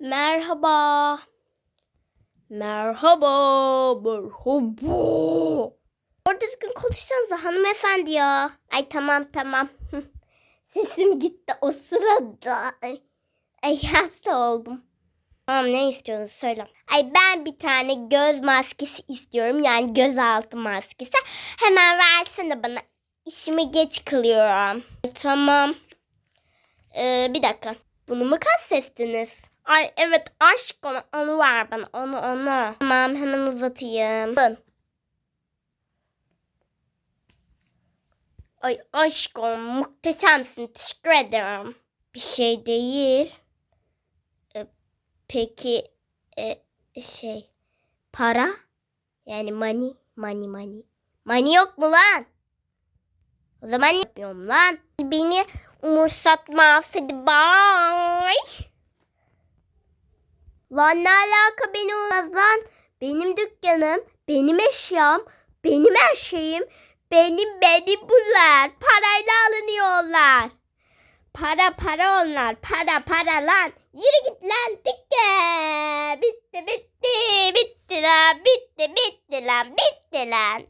Merhaba. Merhaba. Merhaba. Doğru düzgün konuşsanıza hanımefendi ya. Ay tamam tamam. Sesim gitti o sırada. Ay, ay hasta oldum. Tamam ne istiyorsunuz söyle. Ay ben bir tane göz maskesi istiyorum. Yani gözaltı maskesi. Hemen versene bana. İşimi geç kılıyorum. Ay, tamam. Ee, bir dakika. Bunu mu kastestiniz? Ay evet aşk onu, onu ver bana onu onu. Tamam hemen uzatayım. Ay aşkım muhteşemsin teşekkür ederim. Bir şey değil. Ee, peki e, şey para? Yani money money money. Money yok mu lan? O zaman yapıyorum lan? Beni umursatmaz hadi bye. Lan ne alaka beni olmaz lan? Benim dükkanım, benim eşyam, benim her şeyim, benim benim bunlar. Parayla alınıyorlar. Para para onlar, para para lan. Yürü git lan dükkan. Bitti bitti bitti lan bitti bitti lan bitti lan.